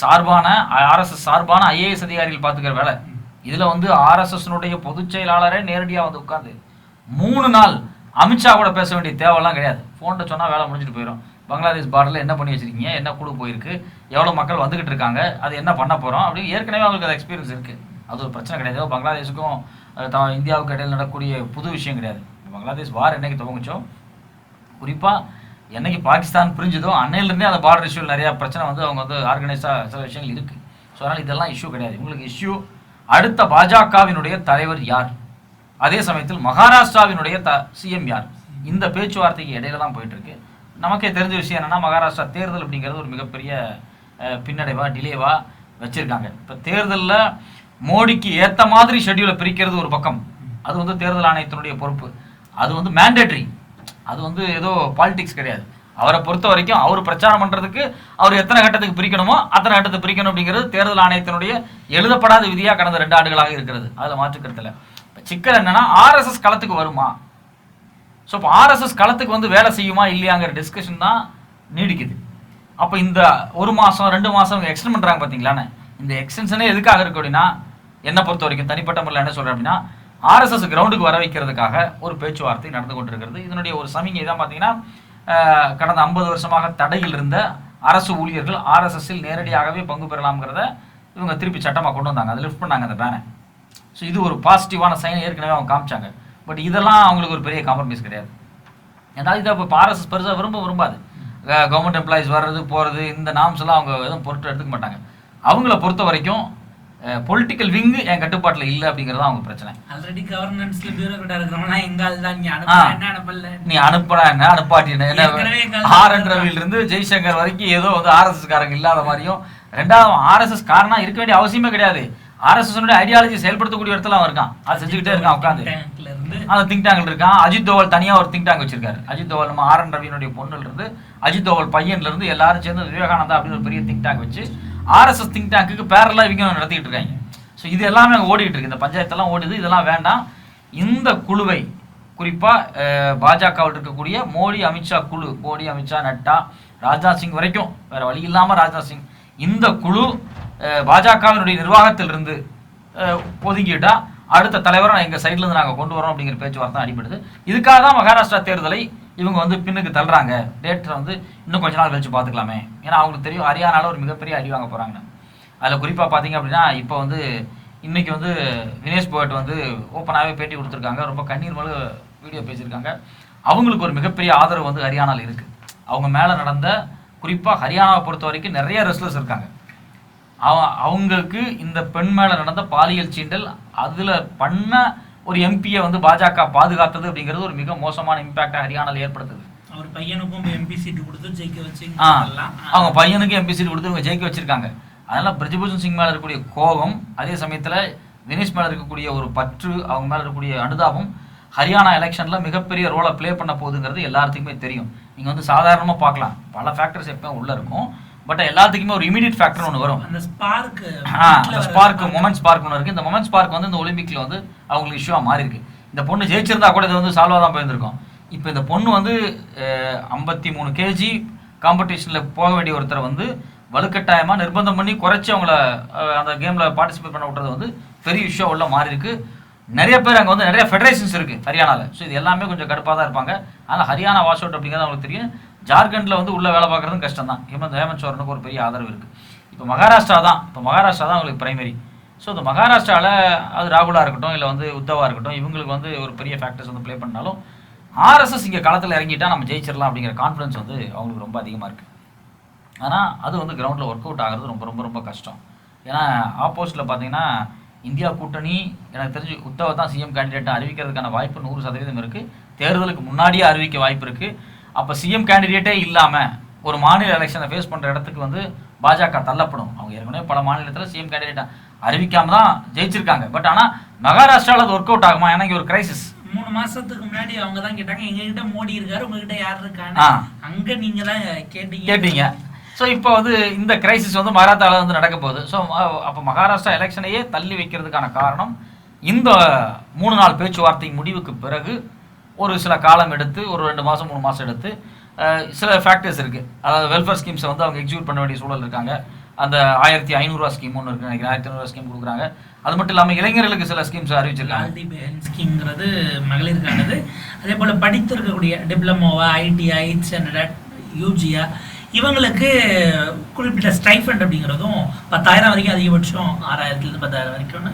சார்பான ஆர்எஸ்எஸ் சார்பான ஐஏஎஸ் அதிகாரிகள் பார்த்துக்கிற வேலை. இதில் வந்து ஆர்எஸ்எஸ்னுடைய பொதுச் செயலாளரே நேரடியாக வந்து உட்காந்து மூணு நாள் அமித்ஷா கூட பேச வேண்டிய தேவைலாம் கிடையாது. ஃபோனில் சொன்னால் வேலை முடிஞ்சிட்டு போயிடும் பங்களாதேஷ் பார்டரில் என்ன பண்ணி வச்சிருக்கீங்க? என்ன கூட போயிருக்கு? எவ்வளோ மக்கள் வந்துகிட்டு இருக்காங்க? அது என்ன பண்ண போகிறோம் அப்படி ஏற்கனவே அவங்களுக்கு அது எக்ஸ்பீரியன்ஸ் இருக்குது அது ஒரு பிரச்சனை கிடையாது. பங்களாதேஷுக்கும் த- இந்தியாவுக்கு இடையில் நடக்கக்கூடிய புது விஷயம் கிடையாது. பங்களாதேஷ் வார் என்னைக்கு துவங்குச்சோ? குறிப்பாக என்னைக்கு பாகிஸ்தான் புரிஞ்சுதோ அன்னையிலேருந்தே அந்த பார்டர் இஷ்யூவில் நிறையா பிரச்சனை வந்து அவங்க வந்து ஆர்கனைஸாக சில விஷயங்கள் இருக்குது ஸோ அதனால் இதெல்லாம் இஷ்யூ கிடையாது. உங்களுக்கு இஷ்யூ அடுத்த பாஜகவினுடைய தலைவர் யார்? அதே சமயத்தில் மகாராஷ்டிராவினுடைய த சிஎம் யார்? இந்த பேச்சுவார்த்தைக்கு இடையில தான் போயிட்டு இருக்கு நமக்கே தெரிஞ்ச விஷயம் என்னன்னா மகாராஷ்டிரா தேர்தல் அப்படிங்கிறது ஒரு மிகப்பெரிய பின்னடைவா டிலேவா வச்சிருக்காங்க. இப்போ தேர்தலில் மோடிக்கு ஏற்ற மாதிரி ஷெட்யூலை பிரிக்கிறது ஒரு பக்கம். அது வந்து தேர்தல் ஆணையத்தினுடைய பொறுப்பு. அது வந்து மேண்டேட்ரி அது வந்து ஏதோ பாலிடிக்ஸ் கிடையாது. அவரை பொறுத்த வரைக்கும் அவர் பிரச்சாரம் பண்ணுறதுக்கு அவர் எத்தனை கட்டத்துக்கு பிரிக்கணுமோ அத்தனை கட்டத்தை பிரிக்கணும் அப்படிங்கிறது தேர்தல் ஆணையத்தினுடைய எழுதப்படாத விதியாக கடந்த ரெண்டு ஆண்டுகளாக இருக்கிறது. அதுல மாற்றுக்கிறதுல சிக்கல் என்னன்னா ஆர்எஸ்எஸ் களத்துக்கு வருமா? ஸோ இப்போ ஆர்எஸ்எஸ் களத்துக்கு வந்து வேலை செய்யுமா இல்லையாங்கிற டிஸ்கஷன் தான் நீடிக்குது. அப்போ இந்த ஒரு மாதம் ரெண்டு மாதம் எக்ஸ்டெண்ட் பண்ணுறாங்க பார்த்தீங்களான்னு இந்த எக்ஸ்டென்ஷனே எதுக்காக இருக்கு அப்படின்னா என்னை பொறுத்த வரைக்கும் தனிப்பட்ட முறையில் என்ன சொல்கிறேன் அப்படின்னா ஆர்எஸ்எஸ் கிரவுண்டுக்கு வர வைக்கிறதுக்காக ஒரு பேச்சுவார்த்தை நடந்து கொண்டிருக்கிறது. இதனுடைய ஒரு சமிகை தான் பார்த்தீங்கன்னா கடந்த ஐம்பது வருஷமாக தடையில் இருந்த அரசு ஊழியர்கள் ஆர்எஸ்எஸ்ஸில் நேரடியாகவே பங்கு பெறலாம்ங்கிறத இவங்க திருப்பி சட்டமாக கொண்டு வந்தாங்க. அதை லிஃப்ட் பண்ணாங்க அந்த பேனை ஸோ இது ஒரு பாசிட்டிவான சைன் ஏற்கனவே அவங்க காமிச்சாங்க. பட் இதெல்லாம் அவங்களுக்கு ஒரு பெரிய காம்ப்ரமைஸ் கிடையாது. ஏன்னா இதை இப்போ ஆர்எஸ்எஸ் பெருசாக விரும்ப விரும்பாது. கவர்மெண்ட் எம்ப்ளாயிஸ் வர்றது போகிறது இந்த நாம்ஸ் எல்லாம் அவங்க எதுவும் பொருட்டு எடுத்துக்க மாட்டாங்க. அவங்கள பொறுத்த வரைக்கும் பொலிட்டிக்கல் விங்கு என் கட்டுப்பாட்டில் இல்லை அப்படிங்கிறது அவங்க பிரச்சனை. ஆல்ரெடி கவர்னன்ஸ்ல பியூரோக்ராட்டா இருக்கிறவங்க எங்க ஆள் தான். நீ அனுப்பல? நீ அனுப்புனா என்ன அனுப்பாட்டி ஆர் என் ரவில இருந்து ஜெய்சங்கர் வரைக்கும் ஏதோ வந்து ஆர்எஸ்எஸ் காரங்க இல்லாத மாதிரியும் ரெண்டாவது ஆர்எஸ்எஸ் காரனா இருக்க வேண்டிய அவசியமே கிடையாது. ஆர்எஸ்எஸ் ஐடியாலஜி செயல்படுத்தக்கூடிய இடத்துல அவன் இருக்கான். அது செஞ்சுக்கிட்டே இருக்கான் உட்காந்து அந்த திங்க் டேங்க்ல இருக்கான். அஜித் தோவல் தனியா ஒரு திங்க் டேங்க் வச்சிருக்காரு. அஜித் தோவல் நம்ம ஆர் என் ரவியினுடைய பொண்ணுல இருந்து அஜித் தோவல் பையன்ல இருந்து எல்லாரும் சேர்ந்து விவேகானந்தா அப்படின்னு ஒரு பெரிய திங்க் டேங்க் வச்சு ஆர்எஸ்எஸ் திங்க் டேங்க்குக்கு பேரலா இவங்க நடத்திட்டு இருக்காங்க. ஸோ இது எல்லாமே அங்கே ஓடிட்டு இருக்கு. இந்த பஞ்சாயத்தெல்லாம் ஓடுது. இதெல்லாம் வேண்டாம். இந்த குழுவை குறிப்பாக பாஜகவில் இருக்கக்கூடிய மோடி அமித்ஷா குழு மோடி அமித்ஷா நட்டா ராஜ்நாத் சிங் வரைக்கும் வேற வழி இல்லாமல் ராஜ்நாத் சிங் இந்த குழு பாஜகவினுடைய நிர்வாகத்திலிருந்து இருந்து ஒதுங்கிட்டா அடுத்த தலைவரை எங்கள் சைட்லேருந்து நாங்கள் கொண்டு வரோம் அப்படிங்கிற பேச்சுவார்த்தை அடிபடுது. இதுக்காக தான் மகாராஷ்டிரா தேர்தலை இவங்க வந்து பின்னுக்கு தள்ளுறாங்க. டேட்டை வந்து இன்னும் கொஞ்ச நாள் கழிச்சு பார்த்துக்கலாமே. ஏன்னா அவங்களுக்கு தெரியும் ஹரியானால ஒரு மிகப்பெரிய அடி வாங்க போகிறாங்க அதில் குறிப்பாக பார்த்தீங்க அப்படின்னா இப்போ வந்து இன்றைக்கி வந்து வினேஷ் போகட் வந்து ஓப்பனாகவே பேட்டி கொடுத்துருக்காங்க. ரொம்ப கண்ணீர் மழு வீடியோ பேசியிருக்காங்க. அவங்களுக்கு ஒரு மிகப்பெரிய ஆதரவு வந்து ஹரியானாவில் இருக்குது அவங்க மேலே நடந்த குறிப்பாக ஹரியானாவை பொறுத்த வரைக்கும் நிறைய ரெஸ்லர்ஸ் இருக்காங்க. அவங்களுக்கு இந்த பெண் மேலே நடந்த பாலியல் சீண்டல் அதில் பண்ண ஒரு எம்பியை வந்து பாஜக பாதுகாத்தது அப்படிங்கிறது ஒரு மிக மோசமான இம்பாக்டை ஹரியானாவில் ஏற்படுத்துது. அவர் பையனுக்கும் எம்பி சீட்டு கொடுத்து ஜெயிக்க வச்சு. அவங்க பையனுக்கு எம்பி சீட் கொடுத்து இவங்க ஜெயிக்க வச்சிருக்காங்க. அதனால பிரிஜபூஷன் சிங் மேல இருக்கக்கூடிய கோபம் அதே சமயத்துல வினேஷ் மேல இருக்கக்கூடிய ஒரு பற்று அவங்க மேல இருக்கக்கூடிய அனுதாபம் ஹரியானா எலெக்ஷன்ல மிகப்பெரிய ரோலை ப்ளே பண்ண போகுதுங்கிறது எல்லாத்துக்குமே தெரியும். நீங்க வந்து சாதாரணமா பார்க்கலாம். பல ஃபேக்டர்ஸ் எப்பவுமே உள்ள இருக்கும். பட் எல்லாத்துக்குமே ஒரு இமீடியட் ஃபேக்டர் ஒன்று வரும். அந்த ஸ்பார்க் ஆ, அந்த ஸ்பார்க் மொமெண்ட் ஸ்பார்க் ஒன்று இருக்கு. இந்த மொமெண்ட் ஸ்பார்க் வந்து இந்த ஒலிம்பிக்ல வந்து அவங்களுக்கு இஷ்யூவா மாறி இருக்கு இந்த பொண்ணு ஜெயிச்சிருந்தா கூட இது வந்து சால்வா தான் போயிருந்திருக்கும். இப்போ இந்த பொண்ணு வந்து ஐம்பத்தி மூணு கேஜி காம்படிஷன்ல போக வேண்டிய ஒருத்தரை வந்து வலுக்கட்டாயமா நிர்பந்தம் பண்ணி குறைச்சி அவங்கள அந்த கேம்ல பார்ட்டிசிபேட் பண்ண விட்றது வந்து பெரிய இஷ்யூ உள்ள மாறி இருக்கு நிறைய பேர் அங்கே வந்து நிறைய ஃபெடரேஷன்ஸ் இருக்கு ஹரியானாவில் ஸோ இது எல்லாமே கொஞ்சம் கடுப்பாக தான் இருப்பாங்க. அதனால் ஹரியானா வாஷ் அவுட் அப்படிங்கிறது அவங்களுக்கு தெரியும். ஜார்க்கண்டில் வந்து உள்ளே வேலை பார்க்குறதும் கஷ்டம் தான் ஹேமந்த் ஹேமந்த் சோரனுக்கு ஒரு பெரிய ஆதரவு இருக்குது இப்போ மகாராஷ்டிரா தான். இப்போ மகாராஷ்டிரா தான் அவங்களுக்கு பிரைமரி ஸோ இந்த மகாராஷ்டிராவில் அது ராகுலாக இருக்கட்டும் இல்லை வந்து உத்தவாக இருக்கட்டும் இவங்களுக்கு வந்து ஒரு பெரிய ஃபேக்டர்ஸ் வந்து ப்ளே பண்ணாலும் ஆர்எஸ்எஸ் இங்கே களத்தில் இறங்கிட்டா நம்ம ஜெயிச்சிடலாம் அப்படிங்கிற கான்ஃபிடன்ஸ் வந்து அவங்களுக்கு ரொம்ப அதிகமாக இருக்குது ஆனால் அது வந்து கிரவுண்டில் ஒர்க் அவுட் ஆகிறது ரொம்ப ரொம்ப ரொம்ப கஷ்டம். ஏன்னா ஆப்போசிட்டில் பார்த்தீங்கன்னா இந்தியா கூட்டணி எனக்கு தெரிஞ்சு உத்தவ தான் சிஎம் கேண்டிடேட்டை அறிவிக்கிறதுக்கான வாய்ப்பு நூறு சதவீதம் இருக்குது தேர்தலுக்கு முன்னாடியே அறிவிக்க வாய்ப்பு இருக்குது அப்போ சிஎம் கேண்டிடேட்டே இல்லாமல் ஒரு மாநில எலெக்ஷனை ஃபேஸ் பண்ணுற இடத்துக்கு வந்து பாஜக தள்ளப்படும். அவங்க ஏற்கனவே பல மாநிலத்தில் சிஎம் கேண்டிடேட்டை அறிவிக்காம தான் ஜெயிச்சிருக்காங்க. பட் ஆனால் மகாராஷ்டிராவில் அது ஒர்க் அவுட் ஆகுமா? ஏன்னா இங்கே ஒரு கிரைசிஸ் மூணு மாசத்துக்கு முன்னாடி அவங்க தான் கேட்டாங்க. எங்க கிட்ட மோடி இருக்காரு உங்ககிட்ட யார் இருக்கான்னு. ஆ. அங்க நீங்க தான் கேட்டீங்க. கேட்டீங்க. ஸோ இப்போ வந்து இந்த கிரைசிஸ் வந்து மகாராஷ்டிராவில் வந்து நடக்க போகுது. ஸோ அப்போ மகாராஷ்டிரா எலெக்ஷனையே தள்ளி வைக்கிறதுக்கான காரணம் இந்த மூணு நாள் பேச்சுவார்த்தை முடிவுக்கு பிறகு ஒரு சில காலம் எடுத்து ஒரு ரெண்டு மாதம் மூணு மாதம் எடுத்து சில ஃபேக்டர்ஸ் இருக்குது அதாவது வெல்ஃபேர் ஸ்கீம்ஸை வந்து அவங்க எக்ஸிக்யூட் பண்ண வேண்டிய சூழல் இருக்காங்க. அந்த ஆயிரத்தி ஐநூறுரூவா ஸ்கீம் ஒன்று இருக்கு நினைக்கிறேன். ஆயிரத்தி ஐநூறுரூவா ஸ்கீம் கொடுக்குறாங்க. அது மட்டும் இல்லாமல் இளைஞர்களுக்கு சில ஸ்கீம்ஸ் அறிவிச்சிருக்காங்க. ஸ்கீம்ங்கிறது மகளிருக்கானது. அதே போல் படித்திருக்கக்கூடிய டிப்ளமோவா ஐடிஐ ஸ்டாண்டர்ட் யூஜியா இவங்களுக்கு குறிப்பிட்ட ஸ்டைஃபண்ட் அப்படிங்கிறதும் பத்தாயிரம் வரைக்கும் அதிகபட்சம் ஆறாயிரத்துலேருந்து பத்தாயிரம் வரைக்கும்னு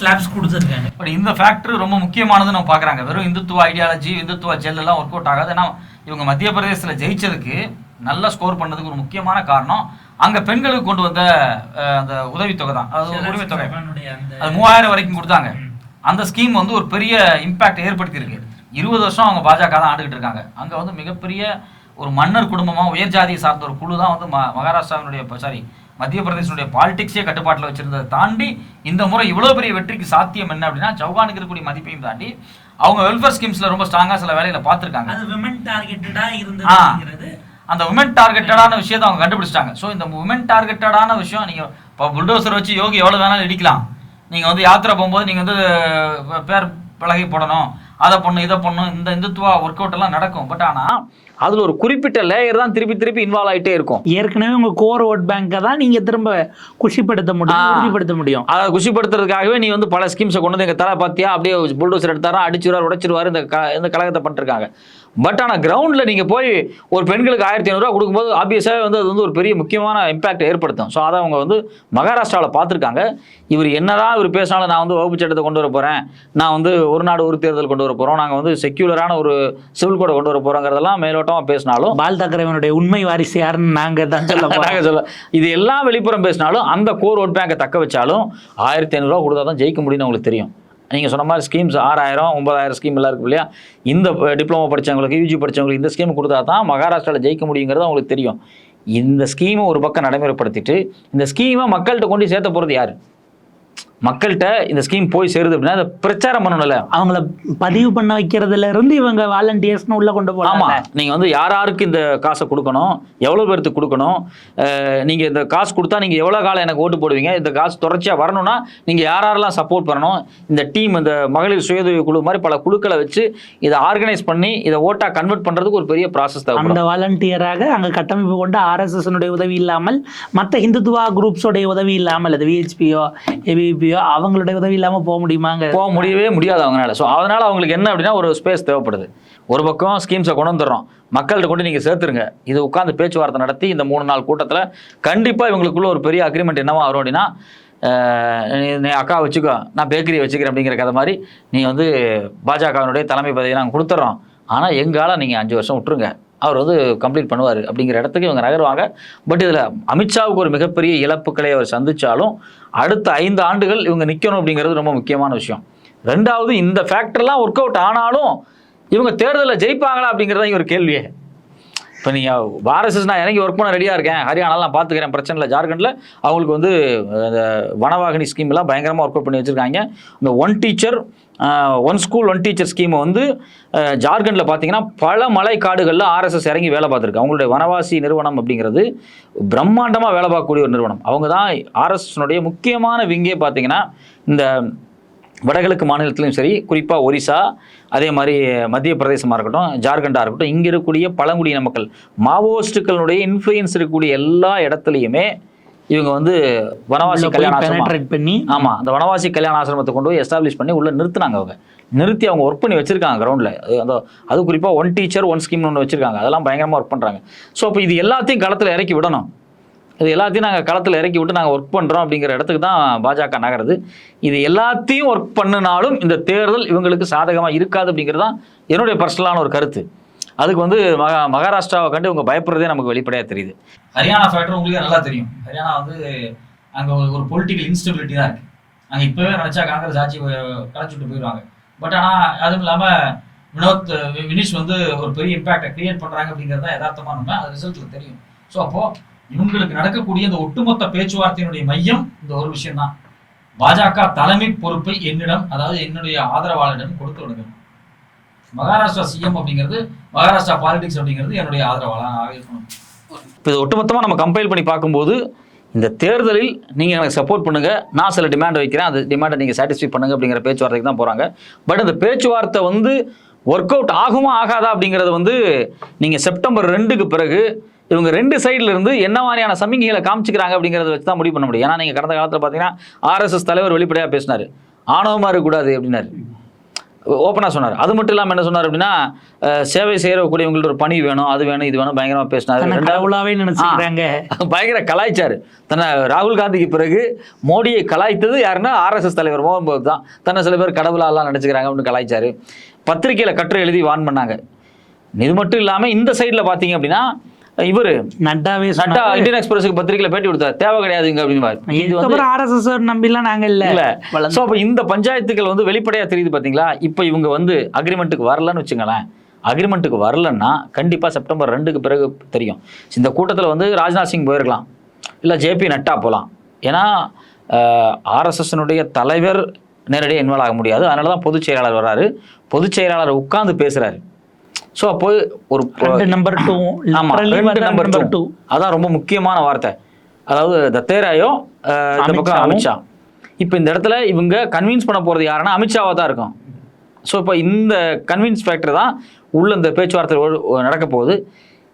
ஸ்லாப்ஸ் கொடுத்துருக்காங்க. பட் இந்த ஃபேக்டர் ரொம்ப முக்கியமானது நம்ம பார்க்குறாங்க. வெறும் இந்துத்துவ ஐடியாலஜி இந்துத்துவ ஜெல் எல்லாம் ஒர்க் அவுட் ஆகாது. ஏன்னா இவங்க மத்திய பிரதேசத்தில் ஜெயிச்சதுக்கு நல்லா ஸ்கோர் பண்ணதுக்கு ஒரு முக்கியமான காரணம் அங்கே பெண்களுக்கு கொண்டு வந்த அந்த உதவித்தொகை தான். அதாவது உரிமை தொகை. அவனுடைய அந்த அது மூவாயிரம் வரைக்கும் கொடுத்தாங்க. அந்த ஸ்கீம் வந்து ஒரு பெரிய இம்பாக்ட் ஏற்படுத்தியிருக்கு. இருபது வருஷம் அவங்க பாஜக தான் ஆண்டுகிட்டு இருக்காங்க. அங்கே வந்து மிகப்பெரிய ஒரு மன்னர் குடும்பமாக உயர் ஜாதியை சார்ந்த ஒரு குழு தான் வந்து ம மகாராஷ்டிராவினுடைய சாரி மத்திய பிரதேசனுடைய பாலிடிக்ஸே கட்டுப்பாட்டில் வச்சிருந்ததை தாண்டி இந்த முறை இவ்வளோ பெரிய வெற்றிக்கு சாத்தியம் என்ன அப்படின்னா சௌகானுக்கு இருக்கக்கூடிய மதிப்பையும் தாண்டி அவங்க வெல்ஃபேர் ஸ்கீம்ஸில் ரொம்ப ஸ்ட்ராங்காக சில வேலையில பார்த்துருக்காங்க. அந்த உமன் டார்கெட்டடான விஷயத்தை அவங்க கண்டுபிடிச்சிட்டாங்க. ஸோ இந்த உமன் டார்கெட்டடான விஷயம் நீங்கள் இப்போ புல்டோசர் வச்சு யோகி எவ்வளோ வேணாலும் இடிக்கலாம். நீங்கள் வந்து யாத்திரை போகும்போது நீங்கள் வந்து பேர் பலகை போடணும் அதை பண்ணும் இதை பண்ணும் இந்த இந்துத்துவா ஒர்க் அவுட் எல்லாம் நடக்கும். பட் ஆனால் அதில் ஒரு குறிப்பிட்ட லேயர் தான் திருப்பி திருப்பி இன்வால்வ் ஆகிட்டே இருக்கும். ஏற்கனவே உங்க கோர் ஓட் பேங்கை தான் நீங்க திரும்ப குஷிப்படுத்த முடியும். உறுதிப்படுத்த முடியும். அதை குஷிப்படுத்துறதுக்காகவே நீ வந்து பல ஸ்கீம்ஸை கொண்டு வந்து எங்கள் தலை பார்த்தியா அப்படியே புல்டோசர் எடுத்தாரா அடிச்சிருவார் உடைச்சிருவார் இந்த க இந்த கழகத்தை பண்ணிருக்காங்க பட் ஆனால் கிரவுண்டில் நீங்கள் போய் ஒரு பெண்களுக்கு ஆயிரத்தி ஐநூறுரூவா கொடுக்கும்போது ஆப்வியஸாகவே வந்து அது வந்து ஒரு பெரிய முக்கியமான இம்பாக்ட் ஏற்படுத்தும். ஸோ அதை அவங்க வந்து மகாராஷ்டிராவில் பார்த்துருக்காங்க. இவர் என்னதான் இவர் பேசினாலும் நான் வந்து வகுப்பு சட்டத்தை கொண்டு வர போகிறேன் நான் வந்து ஒரு நாடு ஒரு தேர்தல் கொண்டு வர போகிறோம் நாங்கள் வந்து செக்யூலரான ஒரு சிவில் கோடை கொண்டு வர போகிறோங்கிறதெல்லாம் மேலோட்டமாக பேசினாலும் பால் தாக்கரேவனுடைய உண்மை வாரிசு யாருன்னு நாங்க தான் சொல்ல போறோம். நாங்க சொல்ல இது எல்லாம் வெளிப்புறம் பேசினாலும் அந்த கோர் ஓட் பேங்கை தக்க வச்சாலும் ஆயிரத்தி ஐநூறுரூவா கொடுத்தா தான் ஜெயிக்க முடியும்னு உங்களுக்கு தெரியும். நீங்கள் சொன்ன மாதிரி ஸ்கீம்ஸ் ஆறாயிரம் ஒன்பதாயிரம் ஸ்கீம் எல்லாம் இருக்கு இல்லையா? இந்த டிப்ளமோ படிச்சவங்களுக்கு யூஜி படிச்சவங்களுக்கு இந்த ஸ்கீம் கொடுத்தா தான் மகாராஷ்டிராவில் ஜெயிக்க முடியுங்கிறது அவங்களுக்கு தெரியும். இந்த ஸ்கீமை ஒரு பக்கம் நடைமுறைப்படுத்திட்டு இந்த ஸ்கீமை மக்கள்கிட்ட கொண்டு சேர்த்த போகிறது யார்? மக்கள்கிட்ட இந்த ஸ்கீம் போய் சேருது அப்படின்னா அதை பிரச்சாரம் பண்ணணும்ல. அவங்கள பதிவு பண்ண வைக்கிறதுல இருந்து இவங்க வாலண்டியர்ஸ்னு உள்ள கொண்டு ஆமா. போலாம் நீங்க வந்து யார் யாருக்கு இந்த காசை கொடுக்கணும்? எவ்வளவு பேருக்கு கொடுக்கணும்? நீங்க இந்த காசு கொடுத்தா நீங்க எவ்வளவு காலம் எனக்கு ஓட்டு போடுவீங்க? இந்த காசு தொடர்ச்சியா வரணும்னா நீங்க யார் யாரெல்லாம் சப்போர்ட் பண்ணணும்? இந்த டீம் இந்த மகளிர் சுயதொழில் குழு மாதிரி பல குழுக்களை வச்சு இதை ஆர்கனைஸ் பண்ணி இதை ஓட்டா கன்வெர்ட் பண்றதுக்கு ஒரு பெரிய ப்ராசஸ் அந்த தேவைப்படும் வாலண்டியராக அங்க கட்டமைப்பு கொண்ட ஆர்எஸ்எஸ் உதவி இல்லாமல் மத்த ஹிந்துத்துவா குரூப்ஸோடைய உதவி இல்லாமல் அது விஹெச்பியோ ஏபிபியோ அவங்களுடைய உதவி இல்லாமல் போக முடியுமாங்க? போக முடியவே முடியாது அவங்களால ஸோ அதனால அவங்களுக்கு என்ன அப்படின்னா ஒரு ஸ்பேஸ் தேவைப்படுது. ஒரு பக்கம் ஸ்கீம்ஸை கொண்டு வந்துடுறோம். மக்கள்கிட்ட கொண்டு நீங்கள் சேர்த்துருங்க. இது உட்காந்து பேச்சுவார்த்தை நடத்தி இந்த மூணு நாள் கூட்டத்தில் கண்டிப்பாக இவங்களுக்குள்ள ஒரு பெரிய அக்ரிமெண்ட் என்னவா வரும் அப்படின்னா நீ- அக்கா வச்சுக்கோ நான் பேக்கரி வச்சுக்கிறேன் அப்படிங்கிற கதை மாதிரி நீ வந்து பாஜகவினுடைய தலைமை பதவியை நாங்கள் கொடுத்துட்றோம். ஆனால் எங்களால் நீங்கள் அஞ்சு வருஷம் விட்டுருங்க. அவர் வந்து கம்ப்ளீட் பண்ணுவார் அப்படிங்கிற இடத்துக்கு இவங்க நகருவாங்க. பட் இதில் அமித்ஷாவுக்கு ஒரு மிகப்பெரிய இழப்புகளை அவர் சந்தித்தாலும் அடுத்த ஐந்து ஆண்டுகள் இவங்க நிற்கணும் அப்படிங்கிறது ரொம்ப முக்கியமான விஷயம். ரெண்டாவது இந்த ஃபேக்டர்லாம் ஒர்க் அவுட் ஆனாலும் இவங்க தேர்தலில் ஜெயிப்பாங்களா அப்படிங்கிறது தான் ஒரு கேள்வியே. இப்போ நீங்கள் ஆர்எஸ்எஸ் நான் இறங்கி ஒர்க் பண்ண ரெடியாக இருக்கேன். ஹரியானாலாம் நான் பார்த்துக்கிறேன் பிரச்சனை இல்லை. ஜார்க்கண்டில் அவங்களுக்கு வந்து அந்த வனவாகினி ஸ்கீம்லாம் பயங்கரமாக ஒர்க் அவுட் பண்ணி வச்சுருக்காங்க. இந்த one teacher one school one teacher ஸ்கீமை வந்து ஜார்க்கண்டில் பார்த்தீங்கன்னா பல மலை காடுகளில் ஆர்எஸ்எஸ் இறங்கி வேலை பார்த்துருக்கு. அவங்களுடைய வனவாசி நிறுவனம் அப்படிங்கிறது பிரம்மாண்டமாக வேலை பார்க்கக்கூடிய ஒரு நிறுவனம். அவங்க தான் ஆர்எஸ்எஸ்னுடைய முக்கியமான விங்கே பார்த்தீங்கன்னா இந்த வடகிழக்கு மாநிலத்திலும் சரி குறிப்பாக ஒரிசா அதே மாதிரி மத்திய பிரதேசமாக இருக்கட்டும் ஜார்க்கண்டாக இருக்கட்டும் இங்கே இருக்கக்கூடிய பழங்குடியின மக்கள் மாவோயிஸ்டுகளுடைய இன்ஃப்ளூயன்ஸ் இருக்கக்கூடிய எல்லா இடத்துலையுமே இவங்க வந்து வனவாசி கல்யாண பண்ணி ஆமாம் அந்த வனவாசி கல்யாண ஆசிரமத்தை கொண்டு போய் எஸ்டாப்ளிஷ் பண்ணி உள்ளே நிறுத்துனாங்க அவங்க. நிறுத்தி அவங்க ஒர்க் பண்ணி வச்சிருக்காங்க கிரவுண்டில் அது அந்த அது குறிப்பாக ஒன் டீச்சர் ஒன் ஸ்கீம்னு ஒன்று வச்சிருக்காங்க. அதெல்லாம் பயங்கரமாக ஒர்க் பண்ணுறாங்க ஸோ அப்போ இது எல்லாத்தையும் களத்தில் இறக்கி விடணும். இது எல்லாத்தையும் நாங்கள் களத்தில் இறக்கி விட்டு நாங்கள் ஒர்க் பண்ணுறோம் அப்படிங்கிற இடத்துக்கு தான் பாஜக நகருது. இது எல்லாத்தையும் ஒர்க் பண்ணினாலும் இந்த தேர்தல் இவங்களுக்கு சாதகமாக இருக்காது அப்படிங்கிறது தான் என்னுடைய பர்சனலான ஒரு கருத்து. அதுக்கு வந்து மகா மகாராஷ்டிராவை கண்டு இவங்க பயப்படுறதே நமக்கு வெளிப்படையாக தெரியுது. ஹரியானா ஃபேக்டர் உங்களுக்கு நல்லா தெரியும். ஹரியானா வந்து அங்கே ஒரு- பொலிட்டிக்கல் இன்ஸ்டபிலிட்டி தான் இருக்குது அங்கே இப்போவே நினச்சா காங்கிரஸ் ஆட்சி கலைச்சுட்டு போயிடுவாங்க பட் ஆனால் அதுவும் இல்லாமல் வினோத் வினிஷ் வந்து ஒரு பெரிய இம்பாக்டை கிரியேட் பண்ணுறாங்க அப்படிங்கிறது தான் யதார்த்தமான உண்மை அது ரிசல்ட்டில் தெரியும். ஸோ அப்போது இவங்களுக்கு நடக்கக்கூடிய இந்த ஒட்டுமொத்த பேச்சுவார்த்தையினுடைய மையம் இந்த ஒரு விஷயம் தான் பாஜக தலைமை பொறுப்பை என்னிடம் அதாவது என்னுடைய ஆதரவாளரிடம் கொடுத்து விடுங்க மகாராஷ்டிரா சிஎம் அப்படிங்கிறது மகாராஷ்டிரா பாலிடிக்ஸ் அப்படிங்கிறது என்னுடைய ஆதரவாளராக இருக்கணும். இப்போ இது ஒட்டுமொத்தமாக நம்ம கம்பைல் பண்ணி பார்க்கும்போது இந்த தேர்தலில் நீங்கள் எனக்கு சப்போர்ட் பண்ணுங்கள் நான் சில டிமாண்ட் வைக்கிறேன் அந்த டிமாண்டை நீங்கள் சாட்டிஸ்ஃபை பண்ணுங்க அப்படிங்கிற பேச்சுவார்த்தைக்கு தான் போகிறாங்க பட் அந்த பேச்சுவார்த்தை வந்து ஒர்க் அவுட் ஆகுமா ஆகாதா அப்படிங்கிறது வந்து நீங்கள் செப்டம்பர் ரெண்டுக்கு பிறகு இவங்க ரெண்டு சைடுல இருந்து என்ன மாதிரியான சமிகைகளை காமிச்சிக்கிறாங்க அப்படிங்கிறத வச்சு தான் முடிவு பண்ண முடியும். ஏன்னா நீங்கள் கடந்த காலத்தில் பார்த்தீங்கன்னா ஆர்எஸ்எஸ் தலைவர் வெளிப்படையாக பேசினார். ஆணவமாக இருக்கக்கூடாது அப்படின்னாரு. ஓப்பனாக சொன்னார். அது மட்டும் இல்லாமல் என்ன சொன்னார் அப்படின்னா சேவை செய்யக்கூடியவங்கள்ட்ட ஒரு பணி வேணும் அது வேணும் இது வேணும் பயங்கரமாக பேசினார். தன்னை ரெண்டாவது கடவுளாவே நினைச்சுக்கிறாங்க. பயங்கர கலாய்ச்சாரு. தன்னை ராகுல் காந்திக்கு பிறகு மோடியை கலாய்த்தது யாருன்னா ஆர்எஸ்எஸ் தலைவர் மோகன் பகவத் தான். தன்னை சில பேர் கடவுளாலாம் நினச்சிக்கிறாங்க அப்படின்னு கலாய்ச்சாரு. பத்திரிக்கையில் கட்டுரை எழுதி வான் பண்ணாங்க. இது மட்டும் இல்லாமல் இந்த சைடில் பார்த்தீங்க அப்படின்னா இவர் நட்டாவே நட்டா. இந்தியன் எக்ஸ்பிரஸுக்கு பத்திரிக்கையில் பேட்டி கொடுத்தார். தேவை கிடையாதுங்க அப்படின்னு இது வந்து ஆர்எஸ்எஸ் நம்பிலாம் நாங்க இல்ல. இல்ல. ஸோ அப்போ இந்த பஞ்சாயத்துகள் வந்து வெளிப்படையா தெரியுது பாத்தீங்களா? இப்போ இவங்க வந்து அக்ரிமெண்ட்டுக்கு வரலன்னு வச்சுங்களேன். அக்ரிமெண்ட்டுக்கு வரலன்னா கண்டிப்பா செப்டம்பர் ரெண்டுக்கு பிறகு தெரியும். இந்த கூட்டத்தில் வந்து ராஜ்நாத் சிங் போயிருக்கலாம். இல்லை ஜேபி நட்டா போகலாம் ஏன்னா ஆர்எஸ்எஸ்னுடைய தலைவர் நேரடியாக இன்வால்வ் ஆக முடியாது. அதனால தான் பொதுச் செயலாளர் வராரு. பொதுச் செயலாளர் உட்கார்ந்து பேசுறாரு. ஸோ அப்போ ஒரு நம்பர் டூ ஆமா ரெண்டு நம்பர் டூ அதான் ரொம்ப முக்கியமான வார்த்தை. அதாவது தத்தேராயோ இந்த பக்கம். அமித்ஷா. இப்போ இந்த இடத்துல இவங்க கன்வின்ஸ் பண்ண போறது யாருன்னா அமித்ஷாவா தான் இருக்கும் ஸோ இப்போ இந்த கன்வின்ஸ் ஃபேக்டர் தான் உள்ள இந்த பேச்சுவார்த்தை நடக்க போகுது.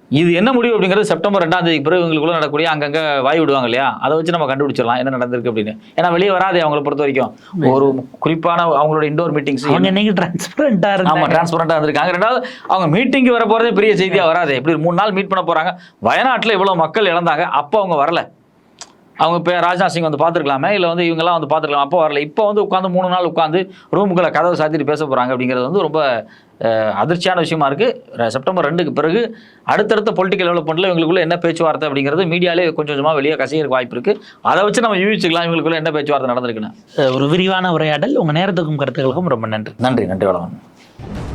இது என்ன முடிவு அப்படிங்கிறது செப்டம்பர் ரெண்டாம் தேதி பிறகு இவங்களுக்குள்ள நடக்கக்கூடிய அங்கங்க வாய் விடுவாங்க இல்லையா? அதை வச்சு நம்ம கண்டுபிடிச்சிடலாம். என்ன நடந்திருக்கு அப்படின்னு. ஏன்னா வெளியே வராதே அவங்கள பொறுத்த வரைக்கும். ஒரு குறிப்பான அவங்களோட இண்டோர் மீட்டிங்ஸ் அவங்க இன்னைக்கு டிரான்ஸ்பரண்டா ஆமா இருந்தாங்க? டிரான்ஸ்பரண்டா இருந்திருக்காங்க. ரெண்டாவது அவங்க மீட்டிங்கு வர போறதே பெரிய செய்தியா வராது. எப்படி ஒரு மூணு நாள் மீட் பண்ண போறாங்க. வயநாட்டுல இவ்வளவு மக்கள் இழந்தாங்க. அப்போ அவங்க வரல. அவங்க இப்போ ராஜ்நாத் சிங் வந்து பார்த்துருக்கலாமே? இல்லை வந்து இவங்கெல்லாம் வந்து பார்த்துருக்கலாம். அப்போ வரல. இப்போ வந்து உட்காந்து மூணு நாள் உட்காந்து ரூமுக்குள்ள கதவை சாத்திட்டு பேச போகிறாங்க அப்படிங்கிறது வந்து ரொம்ப அதிர்ச்சியான விஷயமா இருக்குது செப்டம்பர் ரெண்டுக்கு பிறகு அடுத்தடுத்த பொலிட்டிக்கல் டெவலப்மெண்ட்டில் இவங்களுக்குள்ள என்ன பேச்சுவார்த்தை அப்படிங்கிறது மீடியாலே கொஞ்சம் கொஞ்சமாக வெளியே கசியறதுக்கு வாய்ப்பு இருக்குது அதை வச்சு நம்ம யூகிச்சுக்கலாம் இவங்களுக்குள்ள என்ன பேச்சுவார்த்தை நடந்திருக்குன்னு. ஒரு விரிவான உரையாடல். உங்க நேரத்துக்கும் கருத்துக்களுக்கும் ரொம்ப நன்றி. நன்றி. நன்றி வளவன்